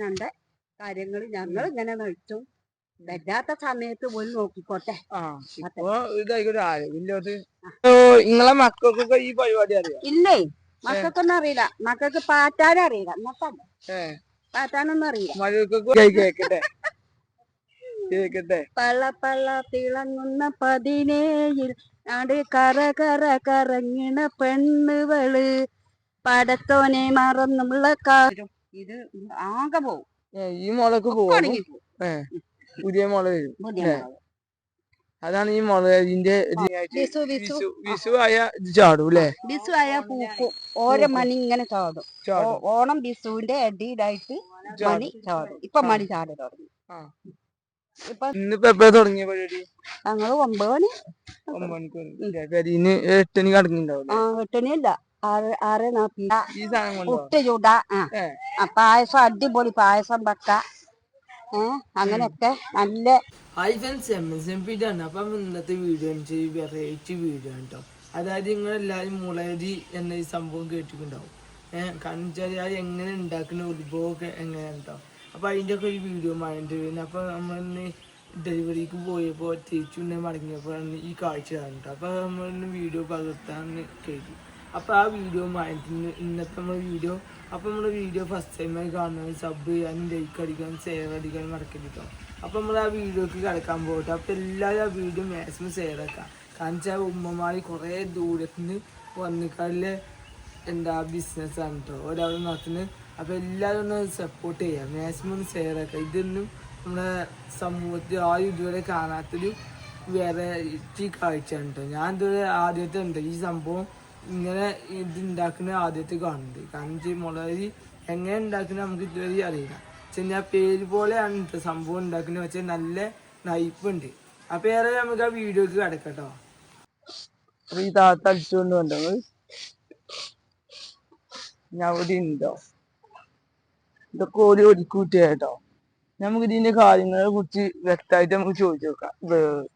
ഞങ്ങളുടെ കാര്യങ്ങൾ ഞങ്ങൾ ഇങ്ങനെ നയിച്ചും വരാത്ത സമയത്ത് പോയി നോക്കിക്കോട്ടെ. നിങ്ങളെ മക്കൾക്കൊക്കെ ഈ പരിപാടി അറിയാം? ഇല്ലേ? മക്കൾക്കൊന്നും അറിയില്ല. മക്കൾക്ക് പാറ്റാനും അറിയില്ല. എന്നൊക്കെ പാറ്റാനൊന്നും അറിയില്ല. പള്ള പള്ള തിളങ്ങുന്ന പതിനേഴിൽ നാട് കറ കറ കറങ്ങിണ പെണ്ണുകൾ. പടത്തോനെ മറന്നുള്ള കാര്യം ഇത് ആകെ പോവും. ഈ മുളക്ക് പോകും. പുതിയ മുള വരും. അതാണ് ഈ മുളകിന്റെ വിഷു വിഷു ആയ ചാടും അല്ലേ? ആയ പൂക്കും ഓരോ മണി ഇങ്ങനെ ചാടും. ഓണം ബിസുവിന്റെ അടിയിലായിട്ട് മണി ചാടും. ഇപ്പൊ മണി ചാട് തുടങ്ങി. ഇന്നിപ്പോ തുടങ്ങിയ പരിപാടി? ഞങ്ങൾ ഒമ്പത് മണി. ഒമ്പത് മണിക്ക് എട്ടണി കടങ്ങിണ്ടാവും ആ എട്ടണിയല്ല. ആറ് ആറ് നാപ്പി ഈ സാധനം കൊണ്ടോ? പുട്ട് ചൂടാ. ആ. പായസം അടിപൊളി പായസം വെക്ക ഏഹ് അങ്ങനെയൊക്കെ നല്ല hi friends M S M P ആണ്. അപ്പം ഇന്നത്തെ വീഡിയോ എന്ന് വെച്ചാൽ വെറൈറ്റി വീഡിയോ ആണ് കേട്ടോ അതായത് നിങ്ങളെല്ലാവരും മുളരി എന്ന ഈ സംഭവം കേട്ടിട്ടുണ്ടാവും. ഏഹ് കാരണം വെച്ചാൽ അത് എങ്ങനെ ഉണ്ടാക്കുന്ന ഉത്ഭവമൊക്കെ എങ്ങനെയാണ് കേട്ടോ അപ്പോൾ അതിന്റെ ഒക്കെ ഒരു വീഡിയോ മൈൻഡ് വരുന്നത് അപ്പോൾ നമ്മളിന്ന് ഡെലിവറിക്ക് പോയപ്പോൾ തിരിച്ചു മടങ്ങിയപ്പോഴാണ് ഈ കാഴ്ച കാണുന്നത്. അപ്പോൾ നമ്മളിന്ന് വീഡിയോ പകർത്താന്ന് കരുതി. അപ്പോൾ ആ വീഡിയോ മൈൻഡിന് ഇന്നത്തെ നമ്മുടെ വീഡിയോ അപ്പോൾ നമ്മുടെ വീഡിയോ ഫസ്റ്റ് ടൈമായി കാണുന്നത് സബ് ചെയ്യാനും ലൈക്ക് അടിക്കാനും ഷെയർ അടിക്കാനും മറക്കരുത്. അപ്പോൾ നമ്മൾ ആ വീഡിയോക്ക് കിടക്കാൻ പോകട്ടെ. അപ്പോൾ എല്ലാവരും ആ വീഡിയോ മാക്സിമം ഷെയർ ആക്കാം. കാരണം വെച്ചാൽ ഉമ്മമാർ കുറേ ദൂരത്തിന് വന്നിക്കാളിലെ എന്താ ബിസിനസ്സാണ് കേട്ടോ ഒരാൾ നടത്തുന്നത് അപ്പോൾ എല്ലാവരും ഒന്ന് സപ്പോർട്ട് ചെയ്യുക മാക്സിമം ഒന്ന് ഷെയർ ആക്കുക ഇതൊന്നും നമ്മുടെ സമൂഹത്തിൽ ആരും ഇതുവരെ കാണാത്തൊരു വെറൈറ്റി കാഴ്ചയാണ് കേട്ടോ ഞാൻ ഇതുവരെ ആദ്യത്തെ ഉണ്ട് ഈ സംഭവം ഇങ്ങനെ ഇത് ഉണ്ടാക്കുന്ന ആദ്യത്തെ കാണുന്നുണ്ട്. കാരണം മുളകരി എങ്ങനെ ഉണ്ടാക്കുന്ന നമുക്ക് ഇതുവരെ അറിയില്ല. ഞാൻ പേര് പോലെയാണ് കേട്ടോ സംഭവം ഉണ്ടാക്കുന്നത്. പക്ഷെ നല്ല നയിപ്പുണ്ട് അപ്പൊ ഏറെ നമുക്ക് ആ വീഡിയോക്ക് കിടക്കട്ടോ ഈ താത്ത അടിച്ചുകൊണ്ട് വന്നോ ഞാൻ അവിടെ ഉണ്ടോ? ഇതൊക്കെ ഒരു ഒരുക്കൂട്ടി കേട്ടോ. നമുക്ക് ഇതിന്റെ കാര്യങ്ങളെ കുറിച്ച് വ്യക്തമായിട്ട് നമുക്ക് ചോദിച്ചു നോക്കാം. വേ-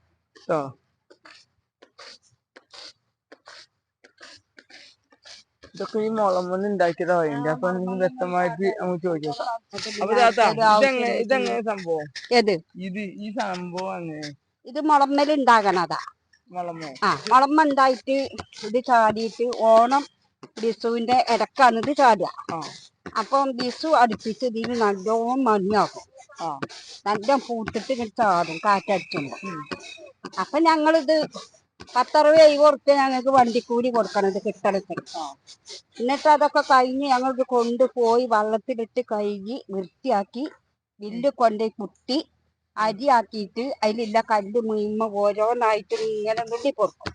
ഇതൊക്കെ ഈ മുളമ്പൊന്നും ഉണ്ടാക്കിയതാ അതിന്റെ. അപ്പൊ നമുക്ക് വ്യക്തമായിട്ട് നമുക്ക് ചോദിക്കാം നോക്കാം അപ്പൊ താത്ത ഇതെങ്ങനെ ഇതെങ്ങനെ സംഭവം? ഏത്? ഇത് ഈ സംഭവം അങ്ങനെ ഇത് മുളമ്മൽ ഉണ്ടാകണതാ മുളമോ ആ മുളമ്മ ഉണ്ടായിട്ട് ഇത് ചാടിയിട്ട് ഓണം ബിസുവിന്റെ ഇടക്കാണ് ഇത് ചാടുക. അപ്പൊ അപ്പം ബിസു അടുപ്പിച്ച് ഇതിന് നല്ലോണം മഞ്ഞാകും ആ. നല്ല പൂത്തിട്ട് ഇങ്ങനെ ചാടും കാറ്റടിച്ചുമ്പോ അപ്പൊ ഞങ്ങളിത് പത്തറുപത് എഴുപത് ഉറുപ്പ്യ ഞങ്ങൾക്ക് വണ്ടിക്കൂലി കൊടുക്കണത് കിട്ടണത് എന്നിട്ട് അതൊക്കെ കഴിഞ്ഞ് ഞങ്ങൾക്ക് കൊണ്ടുപോയി വള്ളത്തിലിട്ട് കഴുകി വൃത്തിയാക്കി വില്ല് കൊണ്ടുപോയി കുത്തി അരിയാക്കിയിട്ട് അതിലുള്ള കല്ല് മുയിമ ഓരോന്നായിട്ട് ഇങ്ങനെ നുള്ളി കൊടുക്കും.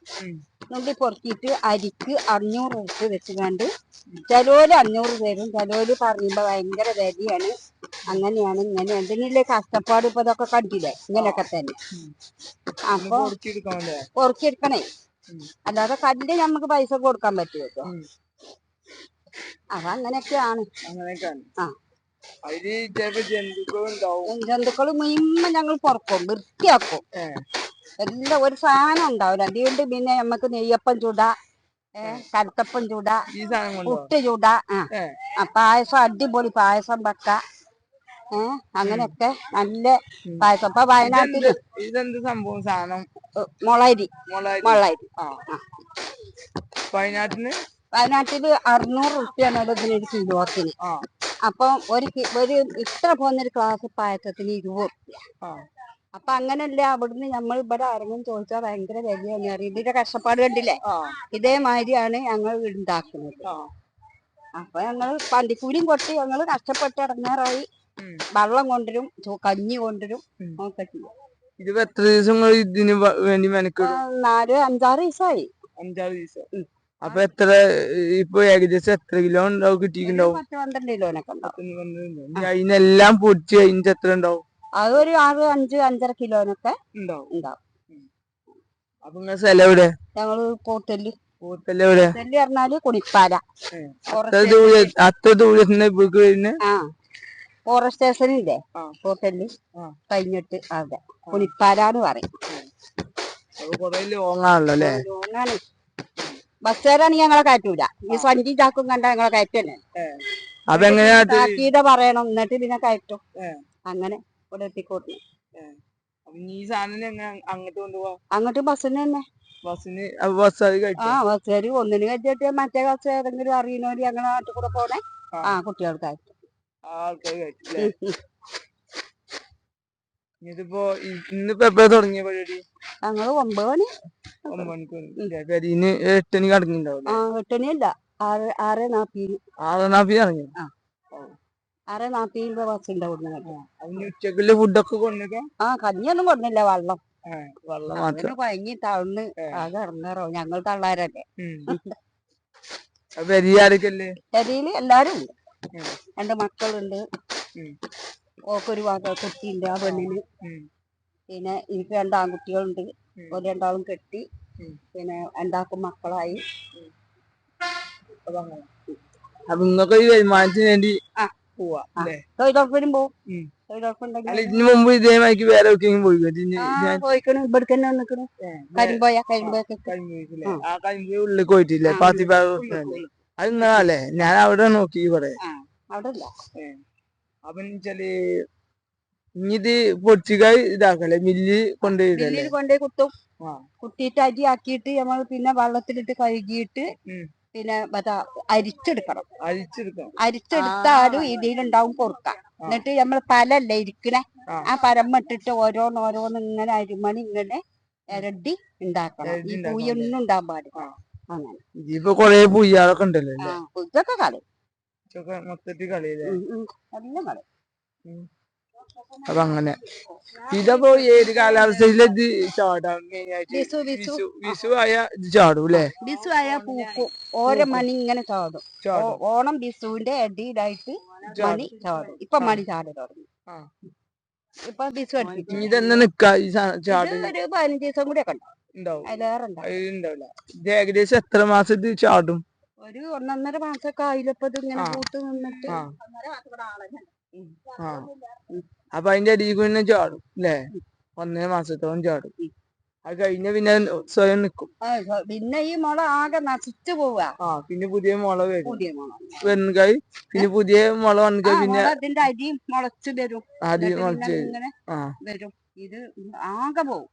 നുള്ളി പൊറുക്കിയിട്ട് അരിക്ക് അഞ്ഞൂറ് ഉറുപ്പ് വെച്ചുകൊണ്ട് ചിലോര് അഞ്ഞൂറ് തരും. ചിലോര് പറയുമ്പോ ഭയങ്കര വിലയാണ്. അങ്ങനെയാണ് ഇങ്ങനെ. എന്തെങ്കിലും കഷ്ടപ്പാട് ഇപ്പൊ ഇതൊക്കെ കണ്ടില്ലേ? ഇങ്ങനെയൊക്കെ തന്നെ. അപ്പൊ പൊറുക്കിയെടുക്കണേ. അല്ലാതെ കല്ല് നമുക്ക് പൈസ കൊടുക്കാൻ പറ്റുമല്ലോ. അപ്പൊ അങ്ങനെയൊക്കെയാണ്. ആ. ജന്തുക്കളും ജന്തുക്കൾ മുഴുവൻ ഞങ്ങൾ പൊറക്കും. വൃത്തിയാക്കും. എല്ലാം ഒരു സാധനം ഉണ്ടാവില്ല. അതുകൊണ്ട് പിന്നെ നമുക്ക് നെയ്യപ്പം ചൂടാ ഏ കലത്തപ്പം ചൂടാ പുട്ട് ചൂടാ ആ. പായസം അടിപൊളി പായസം വെക്ക. ഏ അങ്ങനെയൊക്കെ നല്ല പായസം. ഇപ്പൊ വയനാട്ടിൽ ഇതെന്ത് സംഭവം സാധനം? മുളരി മുളരി വയനാട്ടിന്? വയനാട്ടിൽ അറുന്നൂറ് റുപ്യാണ് ഇതിനൊരു കിലോത്തിന്. ആ. അപ്പം ഒരു ഒരു ഇത്ര പോകുന്നൊരു ക്ലാസ് പായസത്തിന് ഇരുപത് റുപ്യ. അപ്പൊ അങ്ങനല്ല അവിടുന്ന് നമ്മൾ ഇവിടെ ആരെങ്കിലും ചോദിച്ചാൽ ഭയങ്കര വിലയാണ് ഇതിന്റെ കഷ്ടപ്പാട് കണ്ടില്ലേ? ഇതേമാതിരിയാണ് ഞങ്ങൾ ഉണ്ടാക്കുന്നത് അപ്പൊ ഞങ്ങൾ പന്തിക്കൂലിയും കൊട്ടി ഞങ്ങൾ കഷ്ടപ്പെട്ട് ഇറങ്ങാറായി. വെള്ളം കൊണ്ടുവരും കഞ്ഞി കൊണ്ടുവരും ഉം. ഒക്കെ ചെയ്യും. ഇതിപ്പോ എത്ര ദിവസം ഇതിന് വേണ്ടി ആ, നാല് അഞ്ചാറ് ദിവസമായി അഞ്ചാറ് ദിവസം. അപ്പൊ എത്ര ഇപ്പൊ ഏകദേശം എത്ര കിലോ ഉണ്ടാവും കിട്ടിയിട്ടുണ്ടാവും? പന്ത്രണ്ട് കിലോനൊക്കെ ഉണ്ടാവും. അതിനെല്ലാം പൊടിച്ച് കഴിഞ്ഞിട്ട് എത്ര ഉണ്ടാവും? അതൊരു ആറ് അഞ്ച് അഞ്ചര കിലോനൊക്കെ ഉണ്ടാവും. ഉണ്ടാവും. അപ്പൊ നിങ്ങൾ സ്ഥലം എവിടെ? ഞങ്ങൾ പോത്തൽ പോത്തൽ എവിടെ? പോത്തൽ പറഞ്ഞാൽ കുണിപ്പാല. ഫോറസ്റ്റ് അത്ര ദൂര അത്ര ദൂരത്തിന് ഇവിടേക്ക് വരുന്ന? ആ. ഫോറസ്റ്റ് സ്റ്റേഷനില്ലേ ഇല്ലേ? ആ. കഴിഞ്ഞിട്ട് അവിടെ. കുളിപ്പാലാന്ന് പറയും. ബസ്സുകാരാണ് കൊറേ ലോങ് ആണല്ലോ അല്ലേ? ലോങ്ങാണ് ബസ്സുകാരാണെങ്കിൽ ഞങ്ങളെ കയറ്റൂല. ഈ സഞ്ചി ചാക്കും കണ്ട ഞങ്ങളെ കയറ്റല്ലേ? അപ്പൊ എങ്ങനെയാ പറയണം. എന്നിട്ട് പിന്നെ കയറ്റും. അങ്ങനെ. ഇവിടെ എത്തിക്കോട്ടെ ഈ സാധനം അങ്ങോട്ട് കൊണ്ടുപോവാ? അങ്ങോട്ട് ബസ്സിന് തന്നെ. ബസ്സിന് ആ ബസ്സുകാര് ഒന്നിന് കയറ്റിട്ട് മറ്റേ ബസ് ഏതെങ്കിലും അറിയുന്നവര് ഞങ്ങളെ നാട്ടിൽ കൂടെ പോണേ. ആ. കുട്ടികൾക്കായിട്ട്. അല്ലേ ഇതിപ്പോ ഇന്നിപ്പോ എപ്പോഴാ തുടങ്ങിയ പരിപാടി? ഞങ്ങൾ ഒമ്പത് മണി. ഒമ്പത് മണിക്ക് തുടങ്ങി. പെരീന് എട്ട് മണിക്ക് അടങ്ങിണ്ടാവും ആ എട്ടണിയല്ല. ആറ് ആറ് നാപ്പീന്. ആറാം ഇറങ്ങി. ആറ് നാപ്പീന് ബസ് ഉണ്ട് അവിടുന്ന് ഉച്ചക്കുള്ള ഫുഡൊക്കെ ആ കഞ്ഞിയൊന്നും കൊടുന്നില്ല വെള്ളം. വെള്ളം മാത്രം. തളർന്ന് ആകെ ഇറങ്ങാറോ. ഞങ്ങൾ തള്ളാരല്ലേ. ഉം. അപ്പൊ പെരിയ ആരൊക്കെയല്ലേ ശരിയിൽ എല്ലാരും ഉണ്ട്. രണ്ട് മക്കളുണ്ട്. ഓക്കൊരു കുട്ടിയുണ്ട് ആ പെണ്ണിന്. പിന്നെ എനിക്ക് രണ്ട് ആൺകുട്ടികളുണ്ട്. ഒരു രണ്ടാളും കെട്ടി. പിന്നെ രണ്ടാക്കും മക്കളായി. അപ്പൊ നിങ്ങൾക്ക് ഈ വരുമാനത്തിന് വേണ്ടി ആ. പോവാ ആ. അല്ലേ? തൊഴിലുറപ്പിനും പോവും ഉം. അല്ല ഇതിന് മുമ്പ് ഇതേമാതിരി വേറെ എവിടേക്കെങ്കിലും പോയി? ഞാൻ പോയിക്കണ്. ഇവിടേക്ക് തന്നെ വന്നിക്കണ്. കരിമ്പോയ കരിമ്പോയൊക്കെ കരിമ്പൂരില്ലേ? ആ. ആ കരിമ്പൂരി ഉള്ളിൽ പോയിട്ടില്ലേ. ആ, പാത്തിപ്പാറ ഉള്ളിൽ പോയി. അത് നിങ്ങളല്ലേ ഞാൻ അവിടെ നോക്കി ഇവിടെ. അവിടെ അപ്പൊ വെച്ചാൽ ഇത് പൊടിച്ചുകായി ഇതാക്കല്ലേ? മില്ല് കൊണ്ടുപോയി കൊണ്ടുപോയി കുത്തും. കുത്തിയിട്ട് അരി ആക്കിയിട്ട് നമ്മൾ പിന്നെ വെള്ളത്തിലിട്ട് കഴുകിയിട്ട്. പിന്നെ മറ്റാ അരിച്ചെടുക്കണം. അരിച്ചെടുക്കണം. അരിച്ചെടുത്താലും ഇതിലുണ്ടാവും കൊറുക്ക എന്നിട്ട് നമ്മൾ പലല്ലേ ഇരിക്കണേ? ആ. ആ ഓരോന്നോരോന്ന് ഓരോന്ന് ഓരോന്ന് ഇങ്ങനെ അരിമണി ഇങ്ങനെ ഇരട്ടി ഉണ്ടാക്കണം. ഈ പൂയൊന്നും ഉണ്ടാകാൻ പാടില്ല. അങ്ങനെ. കൊറേ പുയ്യാളൊക്കെ ഉണ്ടല്ലോ ഇതൊക്കെ കളി മൊത്തത്തിൽ കളിയില്ലേ. എല്ലാം കളി അപ്പൊ അങ്ങനെ ഇതപ്പോ ഏത് കാലാവസ്ഥയിലെ ഇത് ചാടാം വിസു വിസു. വിഷു വിഷു ആയ ഇത് ചാടും അല്ലേ ബിസു ആയ പൂക്കും ഓരോ മണി ഇങ്ങനെ ചാടും. ചാടും. ഓ- ഓണം ബിസുവിന്റെ അടിയിലായിട്ട് മണി ചാടും. ഇപ്പൊ മണി ചാടി തുടങ്ങി. ആ. ഇപ്പൊ ബിസു അടിപ്പിച്ചു. ഇനി ഇതെന്നെ നിക്കാ? ഈ സാ- ചാട് ഇത് ഒരു പതിനഞ്ച് ദിവസം കൂടെ ഒക്കെ ഉണ്ടാവും. ഉണ്ടാവും. അതിലേറെ ഉണ്ടാവും. അത് ഉണ്ടാവില്ല. ഇത് ഏകദേശം എത്ര മാസം ഇത് ചാടും? ഒരു ഒന്നൊന്നര മാസമൊക്കെ ആയില്ലപ്പോ ഇത് ഇങ്ങനെ ആ. പൂത്ത് നിന്നിട്ട്. ആ. ആ. അപ്പൊ അതിന്റെ അടിയിൽ പിന്നെ ചാടും അല്ലേ ഒന്നേ മാസത്തോളം ചാടും. അത് കഴിഞ്ഞ പിന്നെ സ്വയം നിക്കും. പിന്നെ ഈ മുള ആകെ നശിച്ചു പോവുക ആ പിന്നെ പുതിയ മുള വരും. പുതിയ മുള. പിന്നെ പുതിയ മുള വന്നു വന്നിട്ട് പിന്നെ അതിന്റെ അരിയും മുളച്ചു വരും. അരി മുളച്ചു വരും. ആ. വരും. ഇത് ആകെ പോവും.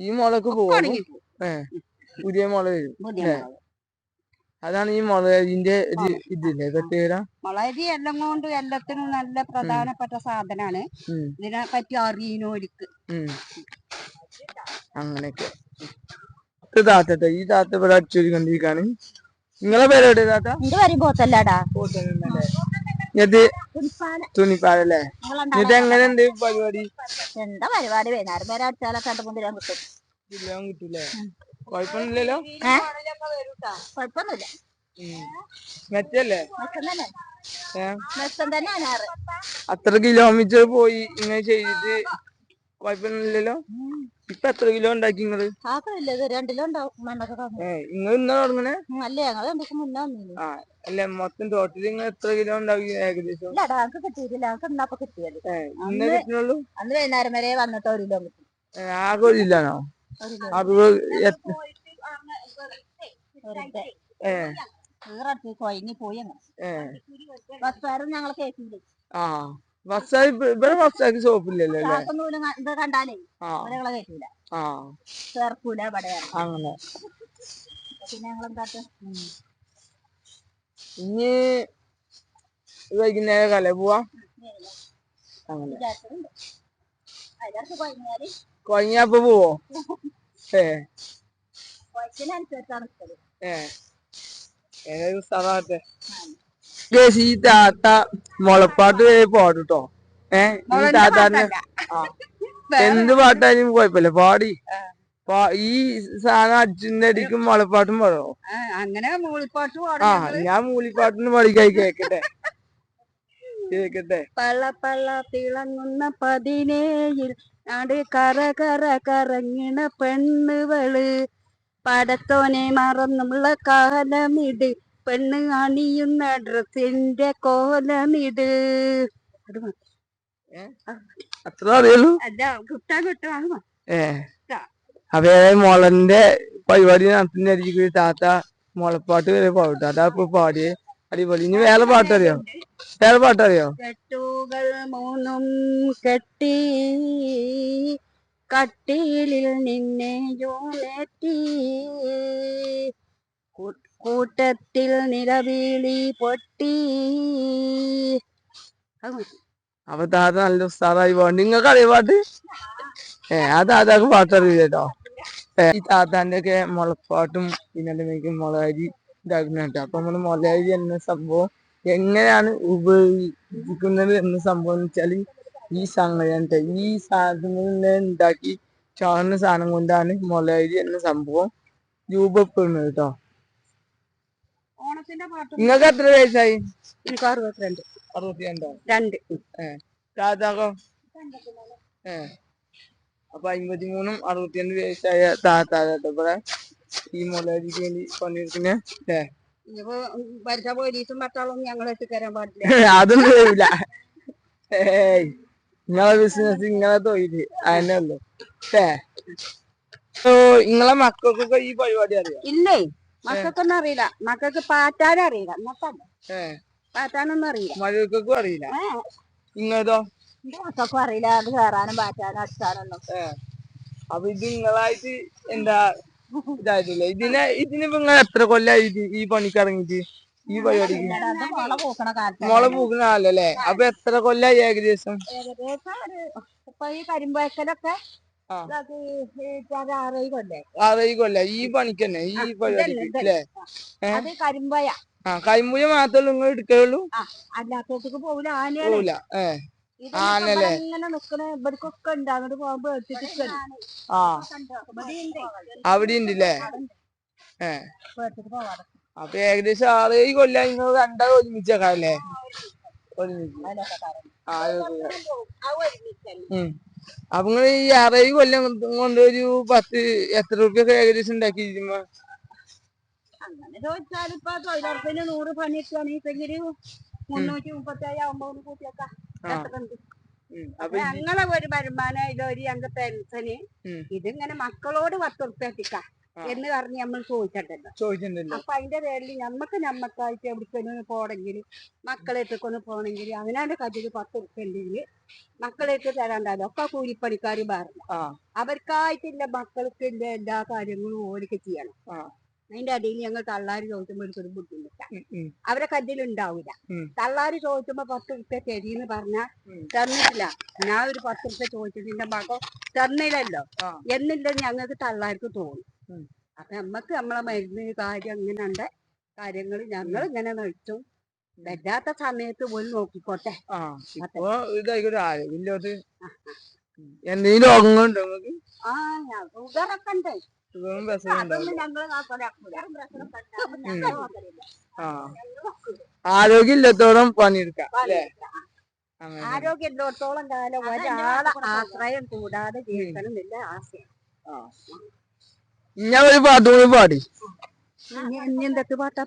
ഈ മുളക്ക് പോവും ഏ പുതിയ മുള വരും. അതാണ് ഈ മുളകിന്റെ ഇത് ആ. ഇതില്ലേ? പ്രത്യേകത മുളകരി എല്ലാം കൊണ്ട് എല്ലാത്തിനും നല്ല പ്രധാനപ്പെട്ട സാധനമാണ് ഇതിനെ പറ്റി അറിയുന്നോർക്ക് ഉം. അങ്ങനെയൊക്കെ. ഇത് താത്തട്ടെ ഈ താത്ത ഇവിടെ അടിച്ചൊരുക്കൊണ്ടിരിക്കാണ് നിങ്ങളെ പേരെവിടെ താത്ത? എന്റെ പോത്തല്ലാടാ. ഇത് തുണിപ്പാലല്ലേ ഇത് എങ്ങനെയുണ്ട് പരിപാടി? എന്താ പരിപാടി? വൈകുന്നേരം വരെ അടിച്ചാലൊക്കെ കിട്ടും. കിട്ടൂലേ? മെച്ചല്ലേ അനാറ് അത്ര കിലോമീറ്റർ പോയി ഇങ്ങനെ ചെയ്തിട്ട് കൊഴപ്പൊന്നുമില്ലല്ലോ ഇപ്പൊ എത്ര കിലോ ഉണ്ടാക്കി നിങ്ങൾ കിലോ നിങ്ങൾ ഇന്നാ തുടങ്ങണേ? അല്ലേ ഞങ്ങൾ രണ്ടു ദിവസം മുന്നേ ആ അല്ല മൊത്തം ടോട്ടൽ നിങ്ങൾ എത്ര കിലോ ഉണ്ടാക്കി ഏകദേശം? കിട്ടിയിട്ടില്ല. ഇന്നപ്പൊ കിട്ടിയത്. ഇന്നേ കിട്ടുന്നുള്ളൂ അന്ന് വൈകുന്നേരം വരെ വന്നിട്ട് ഒരു കിലോ കിട്ടും ആകെ ഒരു കേട്ടില്ല ആ. ഇവിടെ ബസ്സാക്കി സോപ്പില്ലല്ലോ കണ്ടാലേ ആ. ചേർക്കൂല അങ്ങനെ. പിന്നെ ഇനി വൈകുന്നേരം കല പോവാ? അങ്ങനെ. കൊഴങ്ങിയപ്പോ പോവോ? ഏ. ഈ താത്ത മുളപ്പാട്ട് പാടുട്ടോ? പാടും ട്ടോ ഏ ഈ താത്താന്റെ എന്ത് പാട്ടായാലും കുഴപ്പമില്ല. പാടി. ഈ സാധനം അച്ഛന്റെ അടിക്കും മുളപ്പാട്ടും പാടോ അങ്ങനെ മൂളിപ്പാട്ട് ആ ഞാൻ മൂളിപ്പാട്ടിന് പാടിക്കായി കേക്കട്ടെ. കേക്കട്ടെ. പല പല തിളങ്ങുന്ന പതിനേഴിൽ നാട് കറ കറ കറങ്ങിണ പെണ്ണുകൾ പടത്തോനെ മറന്നുള്ള കാലമിട് പെണ്ണ് അണിയുന്ന ഡ്രസ്സിന്റെ കോലമിട്. അത്ര അറിയുള്ളൂ. അല്ല കിട്ടാൻ കിട്ടും അത് ഏ. അപ്പൊ ഏതായാലും പരിപാടി നടത്തുന്ന താത്ത മുളപ്പാട്ട് വരെ പാടും. താത്ത ഇപ്പൊ പാടിയേ. അടിപൊളി. ഇനി വേറെ പാട്ടറിയോ? വേറെ പാട്ടറിയോ? കെട്ടുകൾ മൂന്നും കെട്ടി കട്ടിലിൽ നിന്നെ ജോലെത്തി കൂട്ടത്തിൽ നിലവിളി പൊട്ടി. അപ്പൊ താത നല്ല ഉസ്താദായി പോകണ്ട നിങ്ങൾക്ക് അറിയ പാട്ട്? ഏ ആ താതാക്ക് പാട്ടറിയില്ല കേട്ടോ. ഏ, ഈ താത്താന്റെ ഒക്കെ മുളപ്പാട്ടും പിന്നെ മുളകരി ഇതാക്കുന്ന കേട്ടോ അപ്പൊ നമ്മൾ മുളകരി എന്ന സംഭവം എങ്ങനെയാണ് ഉപയോഗിക്കുന്നത് എന്ന സംഭവം എന്ന് വെച്ചാൽ ഈ സംഗതിയാണ്. ഈ സാധനങ്ങൾ ഉണ്ടാക്കി ചോർന്ന സാധനം കൊണ്ടാണ് മുളകരി എന്ന സംഭവം രൂപപ്പെടുന്നത് കേട്ടോ നിങ്ങൾക്ക് എത്ര വയസ്സായി? എനിക്ക് അറുപത്തിരണ്ട്. അറുപത്തിരണ്ടോ? രണ്ട്. താത്താക്കോ ഏഹ് അപ്പൊ അമ്പത്തിമൂന്നും അറുപത്തിരണ്ട് വയസ്സായ താത്താ കേട്ടോ ഇവിടെ. ഈ മൊലാജിക്ക് വേണ്ടി പണിയെടുക്കുന്ന ഇനിയിപ്പോ ഭരിച്ച പോലീസും പട്ടാളൊന്നും ഞങ്ങൾ എത്തിക്കരാൻ പാടില്ല. അതൊന്നും വരില്ല. ഏയ് നിങ്ങളെ ബിസിനസ് ഇങ്ങളെ തൊഴിൽ അതന്നെ ഉള്ളു. ഏ നിങ്ങളെ മക്കൾക്കൊക്കെ ഈ പരിപാടി അറിയാം? ഇല്ലേ? മക്കൾക്കൊന്നും അറിയില്ല. മക്കൾക്ക് പാറ്റാനും അറിയില്ല. പാറ്റാനൊന്നും അറിയില്ല. മകൾക്കൊക്കെ അറിയില്ല. എന്റെ മക്കൾക്കും അറിയില്ല. അത് കയറാനും പാറ്റാനും അടിച്ചാനൊന്നും അപ്പൊ ഇത് നിങ്ങളായിട്ട് എന്താ ഇതായിട്ടില്ല. ഇതിനെ ഇതിനിപ്പോ നിങ്ങൾ എത്ര കൊല്ലായി ഇത് ഈ പണിക്ക് ഇറങ്ങിയിട്ട്? ഈ പരിപാടിക്ക്? മുള പൂക്കുന്ന കാലല്ലേ അപ്പൊ എത്ര കൊല്ലായി ഏകദേശം? ഏകദേശം ഒരു ഇപ്പൊ ഈ കരിമ്പയക്കലൊക്കെ ആ. അത് ഈ ഒരു ആറേഴ് കൊല്ലേ? ഈ പണിക്ക് തന്നെ ഈ പരിപാടിക്ക് അല്ലേ കരിമ്പയ ആ കരിമ്പുഴ മാത്രമേ നിങ്ങൾ എടുക്കുള്ളൂ അല്ലാത്തോട്ടേക്ക് പോവില്ല പോവില്ല ഏ. ഇത് ആനല്ലേ? ഇങ്ങനെ നിക്കണ ഇവർക്കൊക്കെ ഉണ്ട്. അങ്ങോട്ട് പോകുമ്പോ എടുത്തിട്ട് ആ. അവിടെ ഉണ്ടല്ലേ ഏ. പോവാതെ അപ്പൊ ഏകദേശം ആറേഴ് കൊല്ലം നിങ്ങൾ രണ്ടാൾ ഒരുമിച്ചേക്കാല്ലേ ഒരുമിച്ച്. അപ്പൊ നിങ്ങൾ ഈ ആറേഴ് കൊല്ലം കൊണ്ട് ഒരു പത്ത് എത്ര റുപ്യൊക്കെ ഏകദേശം ഉണ്ടാക്കി അങ്ങനെ ചോദിച്ചാൽ ഇപ്പൊ തൊഴിലുറപ്പിന് നൂറ് പണി ഇട്ടുവാണെങ്കിൽ മുന്നൂറ്റി മുപ്പത്തേഴ് ആവുമ്പോ ഒന്ന് കൂട്ടിയേക്കാം. ഞങ്ങളെ ഒരു വരുമാനം ഇതൊരു ഞങ്ങൾ പെൻഷന്. ഇതിങ്ങനെ മക്കളോട് പത്ത് ഉറുപ്പ്യ എത്തിക്കാം എന്ന് പറഞ്ഞ് നമ്മൾ ചോദിച്ചിട്ടുണ്ടല്ലോ അപ്പൊ അതിന്റെ പേരിൽ ഞമ്മക്ക് ഞമ്മക്കായിട്ട് എവിടേക്കൊന്ന് പോണെങ്കിൽ മക്കളേക്കൊന്ന് പോണെങ്കിൽ അവനാന്റെ കയ്യിൽ പത്ത് ഉറുപ്പ്യ ഉണ്ടെങ്കിൽ മക്കളേക്ക് തരാണ്ടാലും? ഒക്കെ കൂലിപ്പണിക്കാർ പറഞ്ഞു അവർക്കായിട്ടില്ല മക്കൾക്ക് എല്ലാ കാര്യങ്ങളും ഓരൊക്കെ ചെയ്യണം. അതിന്റെ അടിയിൽ ഞങ്ങൾ തള്ളാര് ചോദിക്കുമ്പോൾ ഒരു ബുദ്ധിമുട്ടാണ് അവരെ കല്ലിലുണ്ടാവില്ല. തള്ളാര് ചോദിക്കുമ്പോ പത്ത് ഉറുപ്പ്യ തരീന്ന് പറഞ്ഞാൽ ഉം. തന്നിട്ടില്ല. ഞാൻ ഒരു പത്ത് ഉറുപ്പ്യ ചോദിച്ചതിന്റെ എന്റെ മകൻ തന്നില്ലല്ലോ. എന്നില്ല ഞങ്ങൾക്ക് തള്ളാർക്ക് തോന്നും. അപ്പൊ നമ്മക്ക് നമ്മളെ മരുന്ന് കാര്യം അങ്ങനെയുണ്ട് കാര്യങ്ങൾ ഞങ്ങൾ ഇങ്ങനെ നയിച്ചും വരാത്ത സമയത്ത് പോയി നോക്കിക്കോട്ടെ. എന്തെങ്കിലും ആ ഞാൻ ഷുഗറൊക്കെ ഉണ്ട്. സുഖവും അതൊന്നും ഞങ്ങൾ ആ ആരോഗ്യം ഇല്ലത്തോളം പണിയെടുക്കാം അല്ലേ? ആരോഗ്യം ഇല്ലോടത്തോളം കാലം ഒരാളെ ആശ്രയം കൂടാതെ ജീവിക്കണം എന്നില്ല ആശയം. ഞാൻ ഒരു പാട്ട് കൂടി പാടി. എന്തൊക്കെ പാട്ടാ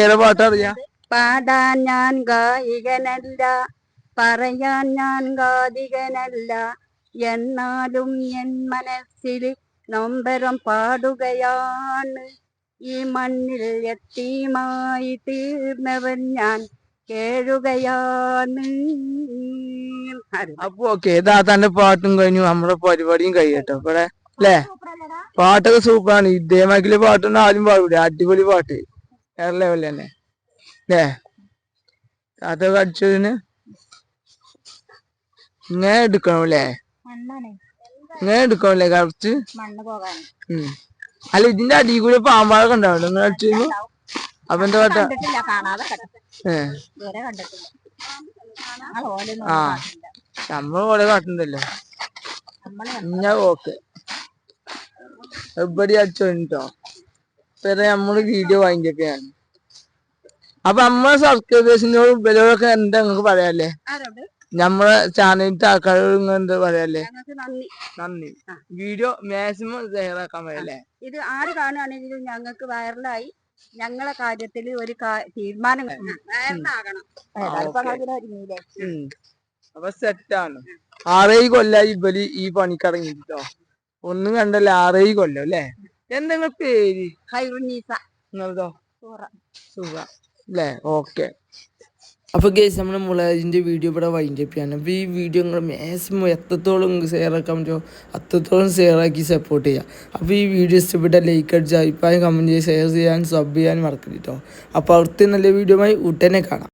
ഏറെ പാട്ട് അറിയാം? പാടാൻ ഞാൻ ഗായികനല്ല പറയാൻ ഞാൻ ഗാതികനല്ല എന്നാലും എൻ മനസ്സിൽ നൊമ്പരം പാടുകയാണ്. ഈ മണ്ണിൽ എത്തിയുമായി തീർന്നവൻ ഞാൻ കേഴുകയാണ്. അപ്പൊ ഓക്കെ താത്താന്റെ പാട്ടും കഴിഞ്ഞു. നമ്മുടെ പരിപാടിയും കഴിയട്ടോ. ഇവിടെ അല്ലേ? പാട്ടൊക്കെ സൂപ്പറാണ്. ഇതേമാക്കിലെ പാട്ടൊന്നും ആരും പാടില്ല അടിപൊളി പാട്ട്. വേറെ ലെവൽ തന്നെ. അല്ലേ താത്തൊക്കെ അടിച്ചതിന് ഇങ്ങനെ എടുക്കണം അല്ലേ ഇങ്ങനെ എടുക്കണല്ലേ കറച്ച് അല്ല ഇതിന്റെ അടിയിൽ കൂടെ പാമ്പാളൊക്കെ ഉണ്ടാവില്ല നിങ്ങൾ അടിച്ചു അപ്പൊ എന്താ ഓലൊന്നും ആ. നമ്മൾ പോലെ കാട്ടുണ്ടല്ലോ ഞാൻ ഓക്കെ. എവിടെ അടിച്ചോ പിന്നെ നമ്മൾ വീഡിയോ വാങ്ങിക്കൊക്കെയാണ് അപ്പൊ നമ്മളെ സബ്സ്ക്രൈബേഴ്സിനോട് ഇവരോടൊക്കെ എന്താ നിങ്ങക്ക് പറയാല്ലേ? നമ്മളെ ചാനലിന്റെ ആൾക്കാരോട് നിങ്ങൾ എന്താ പറയാല്ലേ നന്ദി. നന്ദി വീഡിയോ മാക്സിമം തയ്യാറാക്കാൻ പറയല്ലേ? ഇത് ആര് കാണുകയാണെങ്കിലും ഞങ്ങൾക്ക് വൈറലായി. ഞങ്ങളെ കാര്യത്തിൽ ഒരു തീരുമാനം വൈറലാകണം. അപ്പൊ സെറ്റാണ്. ആറേഴ് കൊല്ലായി ഇവർ ഈ പണിക്കടങ്ങിട്ടോ ഒന്നും കണ്ടല്ല ആറേഴ് കൊല്ലം അല്ലേ? എന്താ പേര്? ഹൈറുന്നീസ സുഖ. അല്ലേ ഓക്കെ. അപ്പോൾ കേസ് നമ്മുടെ മുളകിന്റെ വീഡിയോ ഇവിടെ വൈൻഡ് അപ്പ് ചെയ്യാണ്. അപ്പോൾ ഈ വീഡിയോ നിങ്ങൾ മാക്സിമം എത്രത്തോളം ഷെയർ ആക്കാൻ പറ്റുമോ അത്രത്തോളം ഷെയർ ആക്കി സപ്പോർട്ട് ചെയ്യുക അപ്പോൾ ഈ വീഡിയോ ഇഷ്ടപ്പെട്ട ലൈക്ക് അടിച്ച് അഭിപ്രായം കമന്റ് ചെയ്യുക ഷെയർ ചെയ്യാൻ സബ് ചെയ്യാൻ മറക്കരുത് കേട്ടോ അപ്പോൾ അവിടുത്തെ നല്ല ആയി ഉടനെ കാണാം.